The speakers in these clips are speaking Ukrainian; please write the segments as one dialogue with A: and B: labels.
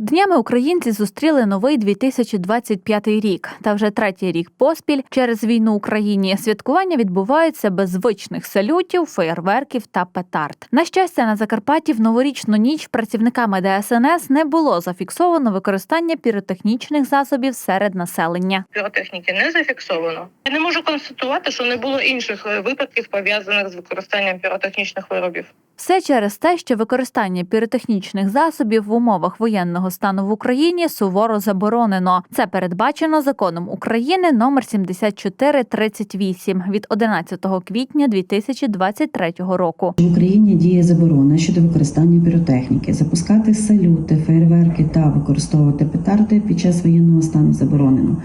A: Днями українці зустріли новий 2025 рік. Та вже третій рік поспіль через війну Україні святкування відбуваються без звичних салютів, феєрверків та петард. На щастя, на Закарпатті в новорічну ніч працівниками ДСНС не було зафіксовано використання піротехнічних засобів серед населення.
B: піротехніки не зафіксовано. Я не можу констатувати, що не було інших е, випадків пов'язаних з використанням піротехнічних виробів.
A: Все через те, що використання піротехнічних засобів в умовах воєнного стану в Україні суворо заборонено. Це передбачено законом України номер 7438 від 11 квітня 2023 року.
C: В Україні діє заборона щодо використання піротехніки. Запускати салюти, фейерверки та використовувати петарди під час воєнного стану заборонено.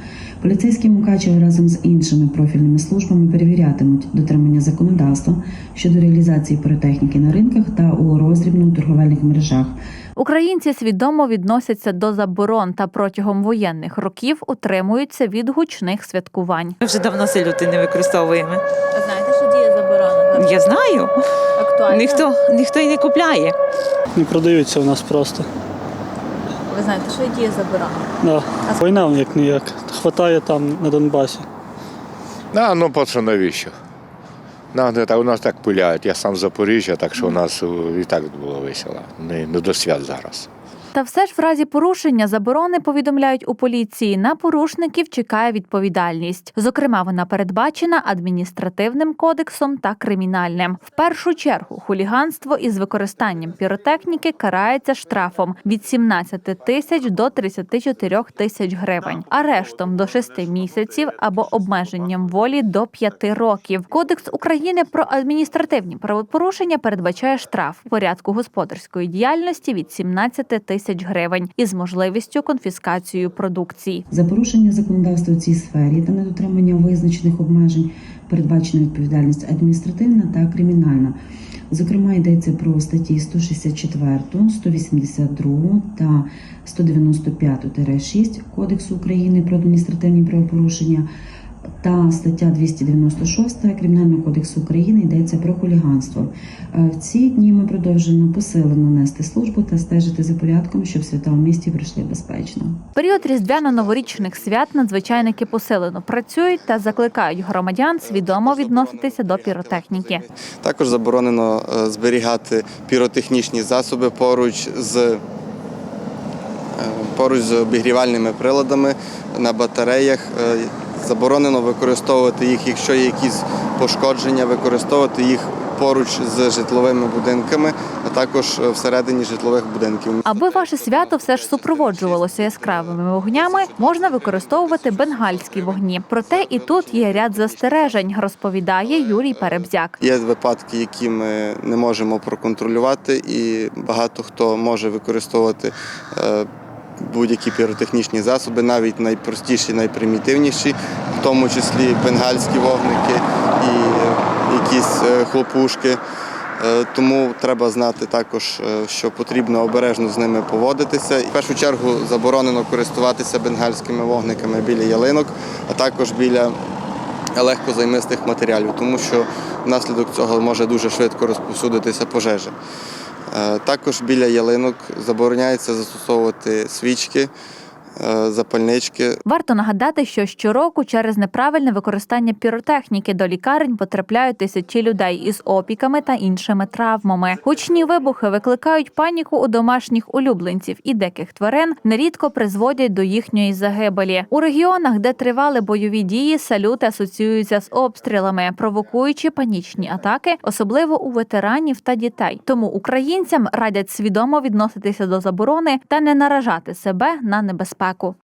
C: Поліцейські Мукачево разом з іншими профільними службами перевірятимуть дотримання законодавства щодо реалізації піротехніки на ринках та у роздрібно-торговельних мережах.
A: Українці свідомо відносяться до заборон та протягом воєнних років утримуються від гучних святкувань.
D: Ми вже давно салюти не використовуємо.
A: Знаєте, що діє заборона?
D: Я знаю.
A: Актуально.
D: Ніхто ніхто і не купляє.
E: Не продаються у нас просто.
A: Ви знаєте, що діє заборона?
E: Да. Війна як ніяк. Хватає там на Донбасі.
F: А, ну по навіщо? Не так, у нас так пиляють. Я сам з Запоріжжя, так що у нас е, і так було весело. Не, не до свят зараз.
A: Та все ж в разі порушення заборони повідомляють у поліції. На порушників чекає відповідальність. Зокрема, вона передбачена адміністративним кодексом та кримінальним. В першу чергу хуліганство із використанням піротехніки карається штрафом від 17 тисяч до 34 тисяч гривень, арештом до 6 місяців або обмеженням волі до 5 років. Кодекс України про адміністративні правопорушення передбачає штраф в порядку господарської діяльності від 17 тисяч гривень із можливістю конфіскації продукції.
C: За порушення законодавства у цій сфері та недотримання визначених обмежень передбачена відповідальність адміністративна та кримінальна. Зокрема, йдеться про статті 164, 182 та 195-6 Кодексу України про адміністративні правопорушення та стаття 296 Кримінального кодексу України йдеться про хуліганство. Е, В ці дні ми продовжуємо посилено нести службу та стежити за порядком, щоб свята в місті пройшли безпечно.
A: Період різдвяно-новорічних свят надзвичайники посилено працюють та закликають громадян свідомо відноситися до піротехніки.
G: Також заборонено е, зберігати піротехнічні засоби поруч з, е, поруч з обігрівальними приладами на батареях. Заборонено використовувати їх, якщо є якісь пошкодження, використовувати їх поруч з житловими будинками, а також е, всередині житлових будинків.
A: Аби ваше свято все ж супроводжувалося яскравими вогнями, можна використовувати бенгальські вогні. Проте і тут є ряд застережень, розповідає Юрій Перебзяк.
G: Є випадки, які ми не можемо проконтролювати, і багато хто може використовувати е, будь-які піротехнічні засоби, навіть найпростіші, найпримітивніші, в тому числі бенгальські вогники і якісь е, хлопушки. Е, Тому треба знати також, е, що потрібно обережно з ними поводитися. В першу чергу заборонено користуватися бенгальськими вогниками біля ялинок, а також біля легкозаймистих матеріалів, тому що внаслідок цього може дуже швидко розповсюдитися пожежа. Е, Також біля ялинок забороняється застосовувати свічки, запальнички.
A: Варто нагадати, що щороку через неправильне використання піротехніки до лікарень потрапляють тисячі людей із опіками та іншими травмами. Гучні вибухи викликають паніку у домашніх улюбленців і диких тварин нерідко призводять до їхньої загибелі. У регіонах, де тривали бойові дії, салюти асоціюються з обстрілами, провокуючи панічні атаки, особливо у ветеранів та дітей. Тому українцям радять свідомо відноситися до заборони та не наражати себе на небезпеку спеку.